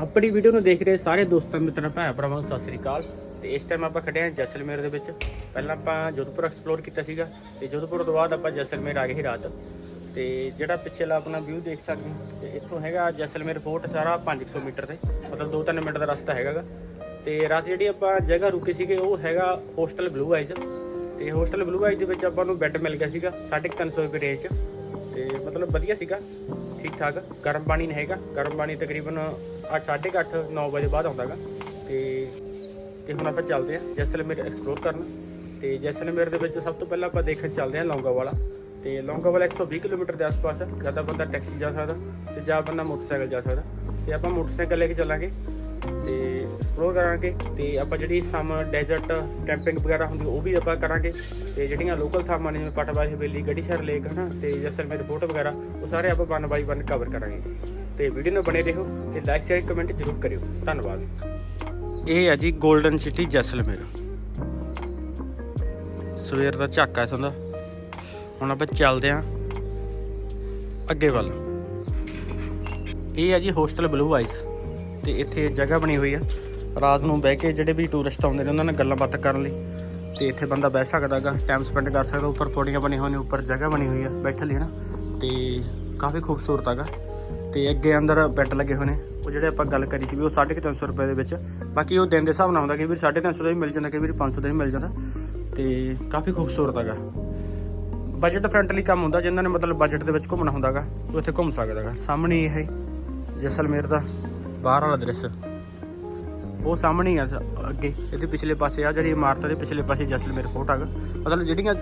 ਆਪਣੀ ਵੀਡੀਓ ਨੂੰ ਦੇਖ ਰਹੇ ਸਾਰੇ ਦੋਸਤਾਂ, ਮਿੱਤਰਾਂ, ਭੈਣ ਭਰਾਵਾਂ ਨੂੰ ਸਤਿ ਸ੍ਰੀ ਅਕਾਲ। ਤੇ ਇਸ ਟਾਈਮ ਆਪਾਂ ਖੜੇ ਹਾਂ ਜੈਸਲਮੇਰ ਦੇ ਵਿੱਚ। ਪਹਿਲਾਂ ਆਪਾਂ ਜੋਧਪੁਰ ਐਕਸਪਲੋਰ ਕੀਤਾ ਸੀਗਾ ਤੇ ਜੋਧਪੁਰ ਤੋਂ ਬਾਅਦ ਆਪਾਂ ਜੈਸਲਮੇਰ ਆ ਗਏ ਸੀ ਰਾਤ। ਤੇ ਜਿਹੜਾ ਪਿੱਛੇਲਾ ਆਪਣਾ ਵਿਊ ਦੇਖ ਸਕਦੇ ਹੋ, ਤੇ ਇੱਥੋਂ ਹੈਗਾ ਜੈਸਲਮੇਰ ਫੋਰਟ ਸਾਰਾ 500 ਮੀਟਰ ਤੇ, ਮਤਲਬ 2-3 ਮਿੰਟ ਦਾ ਰਸਤਾ ਹੈਗਾਗਾ। ਤੇ ਰਾਤ ਜਿਹੜੀ ਆਪਾਂ ਜਗ੍ਹਾ ਰੁਕੇ ਸੀਗੇ, ਉਹ ਹੈਗਾ ਹੋਸਟਲ ਬਲੂ ਆਈਜ਼ ਤੇ ਹੋਸਟਲ ਬਲੂ ਆਈਜ਼ ਦੇ ਵਿੱਚ ਆਪਾਂ ਨੂੰ ਬੈੱਡ ਮਿਲ ਗਿਆ ਸੀਗਾ 350 ਰੁਪਏ ਰੇਂਜ ਤੇ ਮਤਲਬ ਵਧੀਆ ਸੀਗਾ, ਠੀਕ ਠਾਕ। ਗਰਮ ਪਾਣੀ ਨਹੀਂ ਹੈਗਾ, ਗਰਮ ਪਾਣੀ ਤਕਰੀਬਨ 8:30 9 ਵਜੇ ਬਾਅਦ ਆਉਂਦਾਗਾ ਤੇ ਤੇ ਹੁਣ ਆਪਾਂ ਚੱਲਦੇ ਹਾਂ ਜੈਸਲਮੇਰ ਐਕਸਪਲੋਰ ਕਰਨ। ਤੇ ਜੈਸਲਮੇਰ ਦੇ ਵਿੱਚ ਸਭ ਤੋਂ ਪਹਿਲਾਂ ਆਪਾਂ ਦੇਖਣ ਚੱਲਦੇ ਹਾਂ ਲੌਂਗਾ ਵਾਲਾ ਤੇ ਲੌਂਗਾ ਵਾਲਾ 120 ਕਿਲੋਮੀਟਰ ਦੇ ਆਸ-ਪਾਸ ਹੈ। ਤਾਂ ਬੰਦਾ ਟੈਕਸੀ ਜਾ ਸਕਦਾ, ਤੇ ਜਾਂ ਬੰਦਾ ਮੋਟਰਸਾਈਕਲ ਜਾ ਸਕਦਾ। ਤੇ ਆਪਾਂ ਮੋਟਰਸਾਈਕਲ ਲੈ ਕੇ ਚੱਲਾਂਗੇ। ਤੇ ਐਕਸਪਲੋਰ ਕਰਾਂਗੇ ਤੇ ਆਪਾਂ ਜਿਹੜੀ ਸਮ ਡੈਜ਼ਰਟ ਕੈਂਪਿੰਗ ਵਗੈਰਾ ਹੁੰਦੀ ਉਹ ਵੀ ਆਪਾਂ ਕਰਾਂਗੇ। ਤੇ ਜਿਹੜੀਆਂ ਲੋਕਲ ਥਾਵਾਂ ਨੇ ਜਿਵੇਂ ਪਟਵਾਰੀ, ਹਵੇਲੀ, ਗੜੀਸ਼ਰ ਲੇਕ ਹਨਾ, ਤੇ ਜਸਲਮੇਰ ਫੋਰਟ ਵਗੈਰਾ, ਉਹ ਸਾਰੇ ਆਪਾਂ ਵਨ ਬਾਈ ਵਨ ਕਵਰ ਕਰਾਂਗੇ। ਤੇ ਵੀਡੀਓ ਨੂੰ ਬਣੇ ਰਹੋ ਤੇ ਲਾਈਕ ਸ਼ੇਅਰ ਕਮੈਂਟ ਜ਼ਰੂਰ ਕਰਿਓ। ਧੰਨਵਾਦ। ਇਹ ਹੈ ਜੀ 골ਡਨ ਸਿਟੀ ਜਸਲਮੇਰ। ਸਵੇਰ ਦਾ ਝਾਕਾ ਇਥੋਂ ਦਾ। ਹੁਣ ਆਪਾਂ ਚੱਲਦੇ ਆਂ ਅੱਗੇ ਵੱਲ। ਇਹ ਹੈ ਜੀ ਹੋਸਟਲ ਬਲੂ ਆਈਸ ਤੇ ਇੱਥੇ ਜਗ੍ਹਾ ਬਣੀ ਹੋਈ ਆ। ਰਾਤ ਨੂੰ ਬਹਿ ਕੇ ਜਿਹੜੇ ਵੀ ਟੂਰਿਸਟ ਆਉਂਦੇ ਨੇ ਉਹਨਾਂ ਨਾਲ ਗੱਲਾਂ ਬਾਤਾਂ ਕਰਨ ਲਈ। ਤੇ ਇੱਥੇ ਬੰਦਾ ਬਹਿ ਸਕਦਾਗਾ ਟਾਈਮ ਸਪੈਂਡ ਕਰ ਸਕਦਾ, ਉੱਪਰ ਪੌੜੀਆਂ ਬਣੀਆਂ ਹੋਈਆਂ ਨੇ ਉੱਪਰ ਜਗ੍ਹਾ ਬਣੀ ਹੋਈ ਆ ਬੈਠਣ ਲਈ ਨਾ ਤੇ ਕਾਫੀ ਖੂਬਸੂਰਤ ਹੈਗਾ। ਤੇ ਅੱਗੇ ਅੰਦਰ ਬੈੱਡ ਲੱਗੇ ਹੋਏ ਨੇ। ਉਹ ਜਿਹੜੇ ਆਪਾਂ ਗੱਲ ਕਰੀ ਸੀ ਵੀ ਉਹ 350 ਰੁਪਏ ਦੇ ਵਿੱਚ, ਬਾਕੀ ਉਹ ਦਿਨ ਦੇ ਹਿਸਾਬ ਨਾਲ ਹੁੰਦਾ ਕਿ ਵੀ 350 ਦਾ ਵੀ ਮਿਲ ਜਾਂਦਾ ਕਿ ਵੀ 500 ਦਾ ਵੀ ਮਿਲ ਜਾਂਦਾ। ਤੇ ਕਾਫੀ ਖੂਬਸੂਰਤ ਹੈਗਾ। ਬਜਟ ਫਰੈਂਡਲੀ ਕੰਮ ਹੁੰਦਾ, ਜਿਨ੍ਹਾਂ ਨੇ ਮਤਲਬ ਬਜਟ ਦੇ ਵਿੱਚ ਘੁੰਮਣਾ ਹੁੰਦਾਗਾ ਉਹ ਇੱਥੇ ਘੁੰਮ ਸਕਦਾਗਾ ਸਾਹਮਣੇ ਇਹ ਜੈਸਲਮੇਰ ਦਾ ਬਾਹਰ ਵਾਲਾ ਦ੍ਰਿਸ਼। ਉਹ ਸਾਹਮਣੇ ਆ ਅੱਗੇ, ਇਹਦੇ ਪਿਛਲੇ ਪਾਸੇ ਆ ਜਿਹੜੀ ਇਮਾਰਤ ਦੇ ਪਿਛਲੇ ਪਾਸੇ ਜੈਸਲਮੇਰ ਫੋਰਟ ਹੈਗਾ ਮਤਲਬ ਜਿਹੜੀਆਂ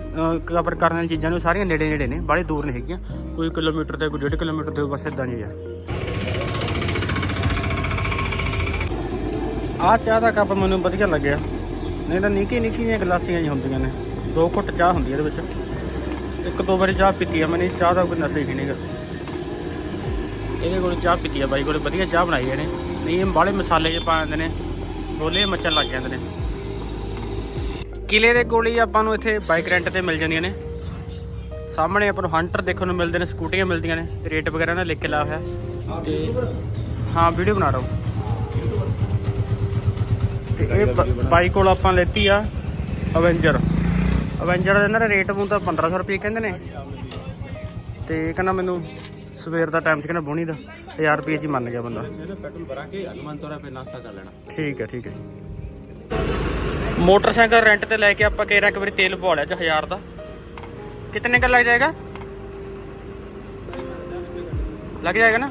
ਕਵਰ ਕਰਨ ਵਾਲੀਆਂ ਚੀਜ਼ਾਂ ਨੇ, ਉਹ ਸਾਰੀਆਂ ਨੇੜੇ ਨੇੜੇ ਨੇ, ਬਾਹਲੀ ਦੂਰ ਨਹੀਂ ਹੈਗੀਆਂ। ਕੋਈ ਕਿਲੋਮੀਟਰ ਤੇ, ਕੋਈ ਡੇਢ ਕਿਲੋਮੀਟਰ ਤੇ ਬਸ ਇਦਾਂ ਹੀ ਆ। ਆ ਚਾਹ ਦਾ ਕੱਪ ਮੈਨੂੰ ਵਧੀਆ ਲੱਗਿਆ। ਨਹੀਂ ਤਾਂ ਨਿੱਕੀ ਨਿੱਕੀ ਜਿਹੀਆਂ ਗਲਾਸੀਆਂ ਜੀ ਹੁੰਦੀਆਂ ਨੇ। ਦੋ ਘੁੱਟ ਚਾਹ ਹੁੰਦੀ ਹੈ ਇਹਦੇ ਵਿੱਚ। ਇੱਕ ਦੋ ਵਾਰੀ ਚਾਹ ਪੀਤੀ ਆ ਮੈਨੇ ਚਾਹ ਦਾ ਕੋਈ ਨਸ਼ਾ ਹੀ ਨਹੀਂਗਾ ਇਹਦੇ ਕੋਲ ਚਾਹ ਪੀਤੀ ਆ ਬਾਈ ਕੋਲ, ਵਧੀਆ ਚਾਹ ਬਣਾਈ ਇਹਨੇ। ਨਹੀਂ, ਇਹ ਬਾਲੇ ਮਸਾਲੇ ਜੇ ਪਾ ਦਿੰਦੇ ਨੇ। ਰੋਲੇ ਮੱਚਣ ਲੱਗ ਜਾਂਦੇ ਨੇ। ਕਿਲੇ ਦੇ ਕੋਲ ਹੀ ਆਪਾਂ ਨੂੰ ਇੱਥੇ ਬਾਈਕ ਰੈਂਟ ਤੇ ਮਿਲ ਜਾਂਦੀਆਂ ਨੇ। ਸਾਹਮਣੇ ਆਪਾਂ ਨੂੰ ਹੰਟਰ ਦੇਖਣ ਨੂੰ ਮਿਲਦੇ ਨੇ ਸਕੂਟੀਆਂ ਮਿਲਦੀਆਂ ਨੇ ਰੇਟ ਵਗੈਰਾ ਨਾਲ ਲਿਖ ਕੇ ਲਾਇਆ ਹੋਇਆ। ਤੇ ਹਾਂ ਵੀਡੀਓ ਬਣਾ ਰਹਾ ਹਾਂ। ਤੇ ਇਹ ਬਾਈਕ ਕੋਲ ਆਪਾਂ ਲੈਤੀ ਆ ਅਵੈਂਜਰ ਅਵੈਂਜਰ ਦਾ ਇਹਨਾਂ ਦਾ ਰੇਟ ਮੂੰ ਤਾਂ 1500 ਰੁਪਏ ਕਹਿੰਦੇ ਨੇ। ਤੇ ਕਹਿੰਦਾ ਮੈਨੂੰ ਸਵੇਰ ਦਾ ਟਾਈਮ ਸੀ ਕਹਿੰਦਾ ਬੋਣੀ ਦਾ 1000 ਰੁਪਏ ਚ ਮੰਨ ਗਿਆ ਬੰਦਾ। ਠੀਕ ਹੈ ਠੀਕ ਹੈ ਮੋਟਰਸਾਈਕਲ ਰੈਂਟ ਤੇ ਲੈ ਕੇ ਆਪਾਂ ਕੇਰਾ ਇੱਕ ਵਾਰੀ ਤੇਲ ਪਵਾ ਲਿਆ ਚ 1000 ਦਾ। ਕਿੰਨੇ ਕ ਲੱਗ ਜਾਏਗਾ? ਲੱਗ ਜਾਏਗਾ ਨਾ?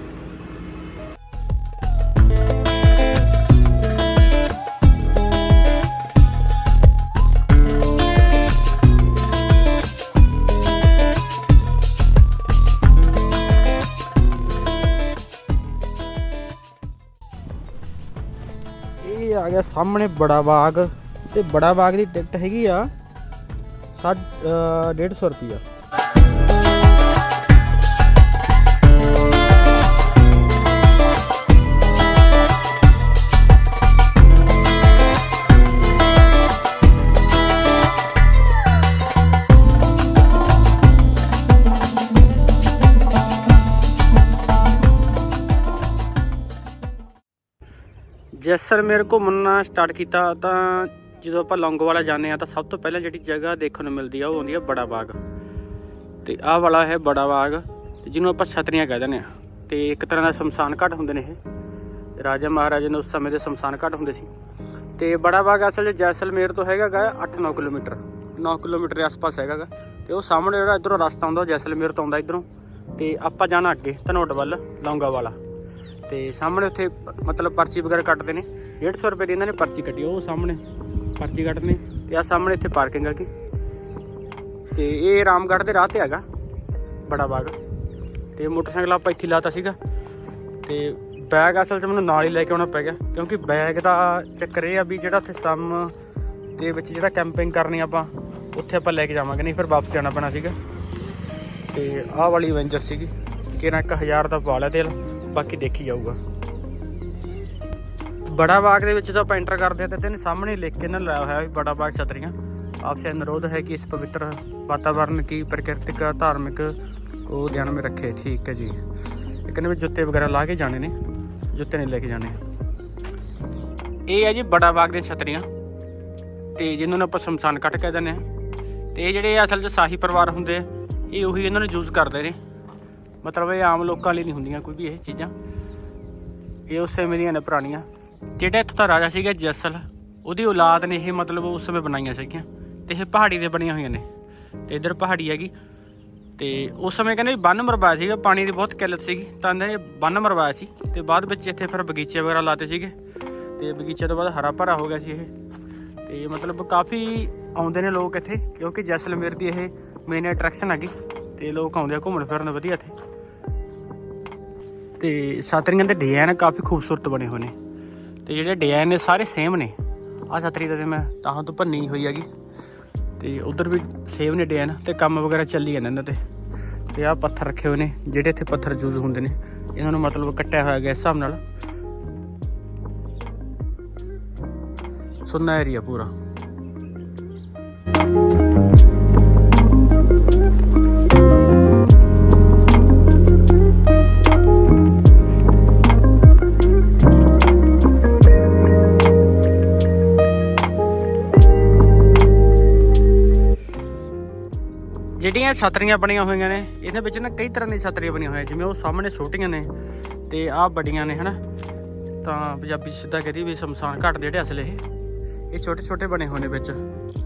ਇਹ ਆ ਗਿਆ ਸਾਹਮਣੇ ਬੜਾ ਬਾਗ ਤੇ ਬੜਾ ਬਾਗ ਦੀ ਟਿਕਟ ਹੈਗੀ ਆ 150 ਰੁਪਿਆ ਜੈਸਲਮੇਰ ਘੁੰਮਣਾ ਸਟਾਰਟ ਕੀਤਾ, ਤਾਂ ਜਦੋਂ ਆਪਾਂ ਲੌਂਗੋਵਾਲਾ ਜਾਂਦੇ ਆ ਤਾਂ ਸਭ ਤੋਂ ਪਹਿਲਾਂ ਜਿਹੜੀ ਜਗ੍ਹਾ ਦੇਖਣ ਨੂੰ ਮਿਲਦੀ ਆ, ਉਹ ਹੁੰਦੀ ਆ ਬੜਾ ਬਾਗ। ਤੇ ਆਹ ਵਾਲਾ ਹੈ ਬੜਾ ਬਾਗ ਜਿਹਨੂੰ ਆਪਾਂ ਛਤਰੀਆਂ ਕਹਿ ਦਿੰਦੇ ਆ ਤੇ ਇੱਕ ਤਰ੍ਹਾਂ ਦਾ ਸ਼ਮਸ਼ਾਨ ਘਾਟ ਹੁੰਦੇ ਨੇ ਇਹ। ਰਾਜਾ ਮਹਾਰਾਜਾ ਨੇ ਉਸ ਸਮੇਂ ਦੇ ਸ਼ਮਸ਼ਾਨ ਘਾਟ ਹੁੰਦੇ ਸੀ। ਤੇ ਬੜਾ ਬਾਗ ਅਸਲ 'ਚ ਜੈਸਲਮੇਰ ਤੋਂ ਹੈਗਾ ਗਾ 8-9 ਕਿਲੋਮੀਟਰ। 9 ਕਿਲੋਮੀਟਰ ਦੇ ਆਸ-ਪਾਸ ਹੈਗਾ ਗਾ। ਤੇ ਉਹ ਸਾਹਮਣੇ ਜਿਹੜਾ ਇਧਰੋਂ ਰਸਤਾ ਆਉਂਦਾ ਉਹ ਜੈਸਲਮੇਰ ਤੋਂ ਆਉਂਦਾ ਇਧਰੋਂ। ਤੇ ਆਪਾਂ ਜਾਣਾ ਅੱਗੇ, ਧਨੋਟ ਵੱਲ ਲੌਂਗਾ ਵਾਲਾ ਤੇ ਸਾਹਮਣੇ ਉੱਥੇ ਮਤਲਬ ਪਰਚੀ ਵਗੈਰਾ ਕੱਟਦੇ ਨੇ। 150 ਰੁਪਏ ਦੀ ਇਹਨਾਂ ਨੇ ਪਰਚੀ ਕੱਟੀ ਉਹ ਸਾਹਮਣੇ ਪਰਚੀ ਕੱਟਦੇ ਨੇ ਤੇ ਆ ਸਾਹਮਣੇ ਇੱਥੇ ਪਾਰਕਿੰਗ ਹੈਗੀ ਤੇ ਇਹ ਰਾਮਗੜ੍ਹ ਦੇ ਰਾਹ ਤੇ ਹੈਗਾ, ਬੜਾ ਬਾਗ। ਤੇ ਮੋਟਰਸਾਈਕਲ ਆਪਾਂ ਇੱਥੇ ਲਾਤਾ ਸੀਗਾ। ਤੇ ਬੈਗ ਅਸਲ 'ਚ ਮੈਨੂੰ ਨਾਲ ਹੀ ਲੈ ਕੇ ਆਉਣਾ ਪੈ ਗਿਆ, ਕਿਉਂਕਿ ਬੈਗ ਦਾ ਚੱਕਰ ਇਹ ਆ ਵੀ ਜਿਹੜਾ ਉੱਥੇ ਸਮ ਦੇ ਵਿੱਚ ਜਿਹੜਾ ਕੈਂਪਿੰਗ ਕਰਨੀ ਆਪਾਂ, ਉੱਥੇ ਆਪਾਂ ਲੈ ਕੇ ਜਾਵਾਂਗੇ, ਨਹੀਂ ਫਿਰ ਵਾਪਸ ਜਾਣਾ ਪੈਣਾ ਸੀਗਾ। ਤੇ ਆਹ ਵਾਲੀ ਐਵੈਂਜਰ ਸੀਗੀ ਕਿਹਨਾਂ 1000 ਦਾ ਪਾ ਲਿਆ ਤੇਲ। ਬਾਕੀ ਦੇਖੀ ਜਾਊਗਾ ਬੜਾ ਬਾਗ ਦੇ ਵਿੱਚ ਜਦੋਂ ਆਪਾਂ ਐਂਟਰ ਕਰਦੇ ਹਾਂ ਤੇ ਤੈਨੂੰ ਸਾਹਮਣੇ ਲਿਖ ਕੇ ਨਾ ਲਾਇਆ ਹੋਇਆ ਵੀ ਬੜਾ ਬਾਗ ਛਤਰੀਆਂ आपसे अनुरोध है कि इस पवित्र वातावरण की प्राकृतिक धार्मिक को ध्यान में रखे ठीक है जी लेकिन भी जूते वगैरह ला के जाने ने जूते नहीं लेके जाने ਇਹ ਹੈ ਜੀ ਬੜਾ ਬਾਗ ਦੇ ਛਤਰੀਆਂ ਤੇ ਜਿਹਨਾਂ ਨੂੰ ਆਪਾਂ ਸ਼ਮਸ਼ਾਨ ਘਾਟ ਕਹਿ ਦਿੰਦੇ ਆ ਤੇ ਇਹ ਜਿਹੜੇ ਅਸਲ 'ਚ ਸ਼ਾਹੀ ਪਰਿਵਾਰ ਹੁੰਦੇ ਆ ਇਹ ਉਹੀ ਇਹਨਾਂ ਨੂੰ ਯੂਜ਼ ਕਰਦੇ ਨੇ ਮਤਲਬ ਇਹ ਆਮ ਲੋਕਾਂ ਲਈ ਨਹੀਂ ਹੁੰਦੀਆਂ ਕੋਈ ਵੀ ਇਹ ਚੀਜ਼ਾਂ। ਇਹ ਉਸ ਸਮੇਂ ਦੀਆਂ ਨੇ ਪੁਰਾਣੀਆਂ। ਜਿਹੜਾ ਇੱਥੋਂ ਦਾ ਰਾਜਾ ਸੀਗਾ ਜੈਸਲ, ਉਹਦੀ ਔਲਾਦ ਨੇ ਇਹ ਮਤਲਬ ਉਸ ਸਮੇਂ ਬਣਾਈਆਂ ਸੀਗੀਆਂ ਤੇ ਇਹ ਪਹਾੜੀ ਤੇ ਬਣੀਆਂ ਹੋਈਆਂ ਨੇ। ਤੇ ਇਧਰ ਪਹਾੜੀ ਹੈਗੀ। ਤੇ ਉਸ ਸਮੇਂ ਕਹਿੰਦੇ ਵੀ ਬੰਨ ਮਰਵਾਇਆ ਸੀਗਾ, ਪਾਣੀ ਦੀ ਬਹੁਤ ਕਿੱਲਤ ਸੀਗੀ, ਤਾਂ ਇਹ ਬੰਨ ਮਰਵਾਇਆ ਸੀ। ਤੇ ਬਾਅਦ ਵਿੱਚ ਇੱਥੇ ਫਿਰ ਬਗੀਚੇ ਵਗੈਰਾ ਲਾਤੇ ਸੀਗੇ। ਤੇ ਬਗੀਚੇ ਤੋਂ ਬਾਅਦ ਹਰਾ ਭਰਾ ਹੋ ਗਿਆ ਸੀ ਇਹ। ਤੇ ਮਤਲਬ ਕਾਫੀ ਆਉਂਦੇ ਨੇ ਲੋਕ ਇੱਥੇ, ਕਿਉਂਕਿ ਜੈਸਲਮੇਰ ਦੀ ਇਹ ਮੇਨ ਅਟਰੈਕਸ਼ਨ ਹੈਗੀ। ਤੇ ਲੋਕ ਆਉਂਦੇ ਆ ਘੁੰਮਣ ਫਿਰਨ ਵਧੀਆ ਇੱਥੇ। ਤੇ ਛਤਰੀਆਂ ਦੇ ਡਿਜ਼ਾਈਨ ਕਾਫੀ ਖੂਬਸੂਰਤ ਬਣੇ ਹੋਏ ਨੇ। ਤੇ ਜਿਹੜੇ ਡਿਜ਼ਾਈਨ ਨੇ ਸਾਰੇ ਸੇਮ ਨੇ। ਆ ਛਤਰੀ ਦਾ ਮੈਂ ਤਾਂ ਤੋਂ ਭੰਨੀ ਹੋਈ ਹੈਗੀ। ਤੇ ਉਧਰ ਵੀ ਸੇਮ ਨੇ ਡਿਜ਼ਾਈਨ ਤੇ ਕੰਮ ਵਗੈਰਾ ਚੱਲੀ ਜਾਂਦੇ ਇਹਨਾਂ ਤੇ। ਤੇ ਆ ਪੱਥਰ ਰੱਖੇ ਹੋਏ ਨੇ, ਜਿਹੜੇ ਇੱਥੇ ਪੱਥਰ ਯੂਜ਼ ਹੁੰਦੇ ਨੇ। ਇਹਨਾਂ ਨੂੰ ਮਤਲਬ ਕੱਟਿਆ ਹੋਇਆ ਗਿਆ ਹਿਸਾਬ ਨਾਲ। ਸੁੰਨਾ ਏਰੀਆ ਪੂਰਾ। ਛਤਰੀਆਂ ਬਣੀਆਂ ਹੋਈਆਂ ਨੇ। ਇਹਨਾਂ ਵਿੱਚ ਨਾ ਕਈ ਤਰ੍ਹਾਂ ਦੀਆਂ ਛਤਰੀਆਂ ਬਣੀਆਂ ਹੋਈਆਂ ਜਿਵੇਂ ਉਹ ਸਾਹਮਣੇ ਛੋਟੀਆਂ ਨੇ ਤੇ ਆਹ ਵੱਡੀਆਂ ਨੇ, ਹਨਾ? ਤਾਂ ਪੰਜਾਬੀ 'ਚ ਸਿੱਧਾ ਕਹਦੀ ਵੀ ਸ਼ਮਸ਼ਾਨ ਘਾਟ ਦੇ ਜਿਹੜੇ ਅਸਲ ਇਹ। ਇਹ ਛੋਟੇ ਛੋਟੇ ਬਣੇ ਹੋਏ ਨੇ ਵਿੱਚ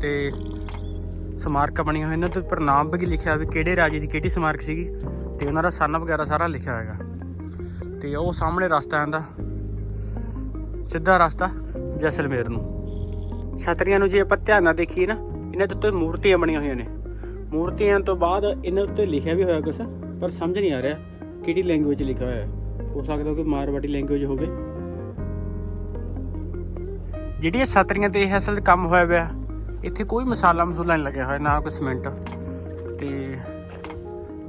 ਤੇ ਸਮਾਰਕ ਬਣੀਆਂ ਹੋਈਆਂ ਨੇ। ਤੇ ਉੱਪਰ ਨਾਮ ਵੀ ਲਿਖਿਆ ਵੀ ਕਿਹੜੇ ਰਾਜੇ ਦੀ ਕਿਹੜੀ ਸਮਾਰਕ ਸੀਗੀ ਤੇ ਉਹਨਾਂ ਦਾ ਸਨ ਵਗੈਰਾ ਸਾਰਾ ਲਿਖਿਆ ਹੋਏਗਾ ਤੇ ਉਹ ਸਾਹਮਣੇ ਰਸਤਾ ਆਂਦਾ ਸਿੱਧਾ ਰਸਤਾ ਜੈਸਲਮੇਰ ਨੂੰ। ਛਤਰੀਆਂ ਨੂੰ ਜੇ ਆਪਾਂ ਧਿਆਨ ਨਾਲ ਦੇਖੀਏ ਨਾ, ਇਹਨਾਂ ਦੇ ਉੱਤੇ ਮੂਰਤੀਆਂ ਬਣੀਆਂ ਹੋਈਆਂ ਨੇ। ਮੂਰਤੀਆਂ ਤੋਂ ਬਾਅਦ ਇਹਨਾਂ ਉੱਤੇ ਲਿਖਿਆ ਵੀ ਹੋਇਆ ਕੁਛ, ਪਰ ਸਮਝ ਨਹੀਂ ਆ ਰਿਹਾ ਕਿਹੜੀ ਲੈਂਗੁਏਜ ਲਿਖਿਆ ਹੋਇਆ। ਹੋ ਸਕਦਾ ਕਿ ਮਾਰਵਾੜੀ ਲੈਂਗੁਏਜ ਹੋਵੇ। ਜਿਹੜੀਆਂ ਸਤਰੀਆਂ ਤੇ ਇਹ ਅਸਲ ਕੰਮ ਹੋਇਆ ਹੋਇਆ ਇੱਥੇ ਕੋਈ ਮਸਾਲਾ ਮਸੂਲਾ ਨਹੀਂ ਲੱਗਿਆ ਹੋਇਆ, ਨਾ ਕੋਈ ਸਿਮੈਂਟ ਤੇ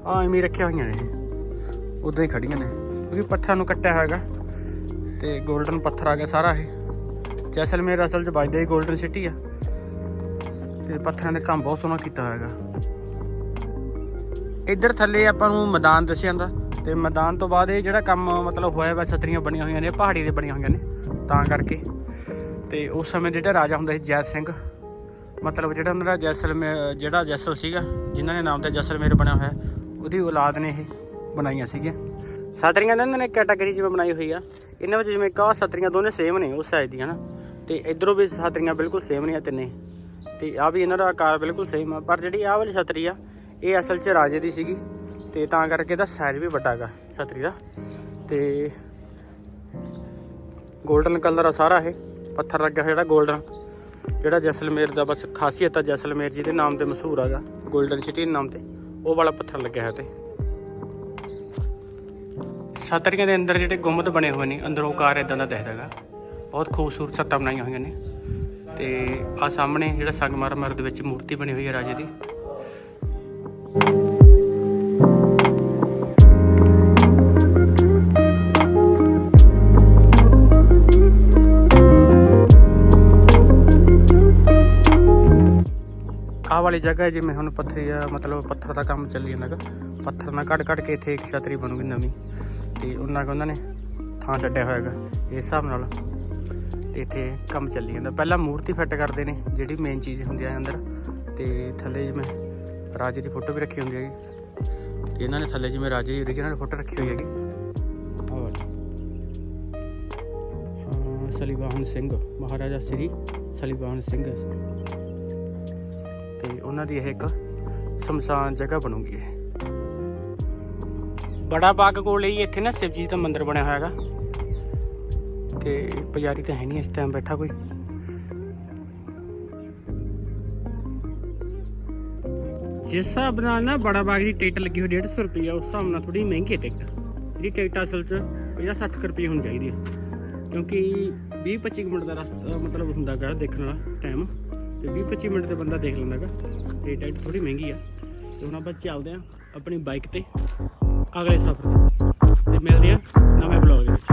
ਆ ਐਵੇਂ ਹੀ ਰੱਖੀਆਂ ਹੋਈਆਂ ਨੇ। ਇਹ ਉਦਾਂ ਹੀ ਖੜੀਆਂ ਨੇ, ਕਿਉਂਕਿ ਪੱਥਰਾਂ ਨੂੰ ਕੱਟਿਆ ਹੋਇਆਗਾ ਤੇ 골ਡਨ ਪੱਥਰ ਆ ਗਿਆ ਸਾਰਾ ਇਹ। ਜੈਸਲਮੇਰ ਅਸਲ 'ਚ ਵੱਜਦਾ ਹੀ 골ਡਨ ਸਿਟੀ ਆ। ਤੇ ਪੱਥਰਾਂ ਦੇ ਕੰਮ ਬਹੁਤ ਸੋਹਣਾ ਕੀਤਾ ਹੋਇਆਗਾ ਇੱਧਰ ਥੱਲੇ ਆਪਾਂ ਨੂੰ ਮੈਦਾਨ ਦੱਸਿਆ ਜਾਂਦਾ ਤੇ ਮੈਦਾਨ ਤੋਂ ਬਾਅਦ ਇਹ ਜਿਹੜਾ ਕੰਮ ਮਤਲਬ ਹੋਇਆ ਵਾ, ਛਤਰੀਆਂ ਬਣੀਆਂ ਹੋਈਆਂ ਨੇ, ਪਹਾੜੀ ਦੇ ਬਣੀਆਂ ਹੋਈਆਂ ਨੇ, ਤਾਂ ਕਰਕੇ। ਤੇ ਉਸ ਸਮੇਂ ਜਿਹੜਾ ਰਾਜਾ ਹੁੰਦਾ ਸੀ ਜੈਤ ਸਿੰਘ, ਮਤਲਬ ਜਿਹੜਾ ਉਹਨਾਂ ਦਾ ਜੈਸਲਮੇਰ ਜਿਹੜਾ ਜੈਸਲ ਸੀਗਾ, ਜਿਨ੍ਹਾਂ ਨੇ ਨਾਮ ਤੇ ਜੈਸਲਮੇਰ ਬਣਿਆ ਹੋਇਆ, ਉਹਦੀ ਔਲਾਦ ਨੇ ਇਹ ਬਣਾਈਆਂ ਸੀਗੀਆਂ। ਸਤਰੀਆਂ ਦੇ ਇਹਨਾਂ ਨੇ ਕੈਟਾਗਰੀ ਜਿਵੇਂ ਬਣਾਈ ਹੋਈ ਆ, ਇਹਨਾਂ ਵਿੱਚ ਜਿਵੇਂ ਕਾ ਛਤਰੀਆਂ ਦੋਨੇ ਸੇਮ ਨੇ ਉਸ ਸਾਈਜ਼ ਦੀਆਂ ਨਾ। ਤੇ ਇਧਰੋਂ ਵੀ ਸਤਰੀਆਂ ਬਿਲਕੁਲ ਸੇਮ ਨੇ ਆ ਤਿੰਨੇ। ਤੇ ਆ ਵੀ ਇਹਨਾਂ ਦਾ ਆਕਾਰ ਬਿਲਕੁਲ ਸੇਮ ਆ, ਪਰ ਜਿਹੜੀ ਆਹ ਵਾਲੀ ਛਤਰੀ ਆ ਇਹ ਅਸਲ 'ਚ ਰਾਜੇ ਦੀ ਸੀਗੀ ਤੇ ਤਾਂ ਕਰਕੇ ਇਹਦਾ ਸਾਈਜ਼ ਵੀ ਵੱਡਾ ਹੈਗਾ ਛਤਰੀ ਦਾ। ਤੇ 골ਡਨ ਕਲਰ ਆ ਸਾਰਾ ਇਹ, ਪੱਥਰ ਲੱਗਾ ਹੋਇਆ ਜਿਹੜਾ 골ਡਨ ਜਿਹੜਾ ਜੈਸਲਮੇਰ ਦਾ ਬਸ ਖਾਸੀਅਤ ਆ, ਜੈਸਲਮੇਰ ਜੀ ਦੇ ਨਾਮ ਤੇ ਮਸ਼ਹੂਰ ਹੈਗਾ 골ਡਨ ਸਿਟੀ ਦੇ ਨਾਮ ਤੇ। ਉਹ ਵਾਲਾ ਪੱਥਰ ਲੱਗਿਆ ਹੋਇਆ ਤੇ। ਛਤਰੀਆਂ ਦੇ ਅੰਦਰ ਜਿਹੜੇ ਗੁੰਮਦ ਬਣੇ ਹੋਏ ਨੇ, ਅੰਦਰੋਂ ਕਾਰ ਇਦਾਂ ਦਾ ਦਿਖਦਾ ਹੈਗਾ ਬਹੁਤ ਖੂਬਸੂਰਤ ਛੱਤਾਂ ਬਣਾਈਆਂ ਹੋਈਆਂ ਨੇ। ਤੇ ਆ ਸਾਹਮਣੇ ਜਿਹੜਾ ਸੰਗਮਰਮਰ ਦੇ ਵਿੱਚ ਮੂਰਤੀ ਬਣੀ ਹੋਈ ਹੈ ਰਾਜੇ ਦੀ। ਆਹ ਵਾਲੀ ਜਗ੍ਹਾ ਜਿਵੇਂ ਹੁਣ ਪੱਥਰੀ ਆ ਮਤਲਬ ਪੱਥਰ ਦਾ ਕੰਮ ਚੱਲੀ ਜਾਂਦਾਗਾ ਪੱਥਰ ਨਾਲ ਕੱਢ ਕੱਢ ਕੇ ਇੱਥੇ ਇੱਕ ਛਤਰੀ ਬਣੂਗੀ ਨਵੀਂ। ਤੇ ਉਹਨਾਂ ਕੋ ਉਹਨਾਂ ਨੇ ਥਾਂ ਛੱਡਿਆ ਹੋਇਆਗਾ ਇਸ ਹਿਸਾਬ ਨਾਲ। ਤੇ ਇੱਥੇ ਕੰਮ ਚੱਲੀ ਜਾਂਦਾ। ਪਹਿਲਾਂ ਮੂਰਤੀ ਫਿੱਟ ਕਰਦੇ ਨੇ, ਜਿਹੜੀ ਮੇਨ ਚੀਜ਼ ਹੁੰਦੀ ਆ ਅੰਦਰ। ਤੇ ਥੱਲੇ ਜਿਵੇਂ ਰਾਜੇ ਦੀ ਫੋਟੋ ਵੀ ਰੱਖੀ ਹੁੰਦੀ ਹੈਗੀ। ਤੇ ਇਹਨਾਂ ਨੇ ਥੱਲੇ ਜਿਵੇਂ ਰਾਜੇ ਦੀ origignal ਫੋਟੋ ਰੱਖੀ ਹੋਈ ਹੈਗੀ। ਸਲੀਵਾਹਨ ਸਿੰਘ ਮਹਾਰਾਜਾ ਸ੍ਰੀ ਸਲੀਵਾਹਨ ਸਿੰਘ। ਤੇ ਉਹਨਾਂ ਦੀ ਇਹ ਇੱਕ ਸ਼ਮਸ਼ਾਨ ਜਗ੍ਹਾ ਬਣੂਗੀ ਇਹ। ਬੜਾ ਬਾਗ ਕੋਲ ਹੀ ਇੱਥੇ ਨਾ ਸ਼ਿਵਜੀ ਦਾ ਮੰਦਿਰ ਬਣਿਆ ਹੋਇਆ ਹੈਗਾ। ਤੇ ਪੁਜਾਰੀ ਤਾਂ ਹੈ ਨਹੀਂ ਇਸ ਟਾਈਮ ਬੈਠਾ ਕੋਈ। ਜਿਸ ਹਿਸਾਬ ਨਾਲ ਨਾ ਬੜਾ ਬਾਗ ਦੀ ਟਿਕਟ ਲੱਗੀ ਹੋਈ 150 ਰੁਪਈਆ, ਉਸ ਹਿਸਾਬ ਨਾਲ ਥੋੜੀ ਮਹਿੰਗੀ ਹੈ ਟਿਕਟ। ਜਿਹੜੀ ਟਿਕਟ ਅਸਲ 'ਚ 50-60 ਰੁਪਏ ਹੋਣੀ ਚਾਹੀਦੀ ਹੈ। ਕਿਉਂਕਿ 20-25 ਮਿੰਟ ਦਾ ਰਸਤਾ ਮਤਲਬ ਹੁੰਦਾ ਗਾ ਦੇਖਣ ਵਾਲਾ ਟਾਈਮ ਤੇ 20-25 ਮਿੰਟ ਤੇ ਬੰਦਾ ਦੇਖ ਲੈਂਦਾ ਗਾ। ਤੇ ਟਿਕਟ ਥੋੜੀ ਮਹਿੰਗੀ ਆ। ਤੇ ਹੁਣ ਆਪਾਂ ਚੱਲਦੇ ਆਂ ਆਪਣੀ ਬਾਈਕ ਤੇ ਅਗਲੇ ਸਫ਼ਰ ਤੇ। ਮਿਲਦੇ ਆਂ ਨਵੇਂ ਬਲੌਗ ਵਿੱਚ।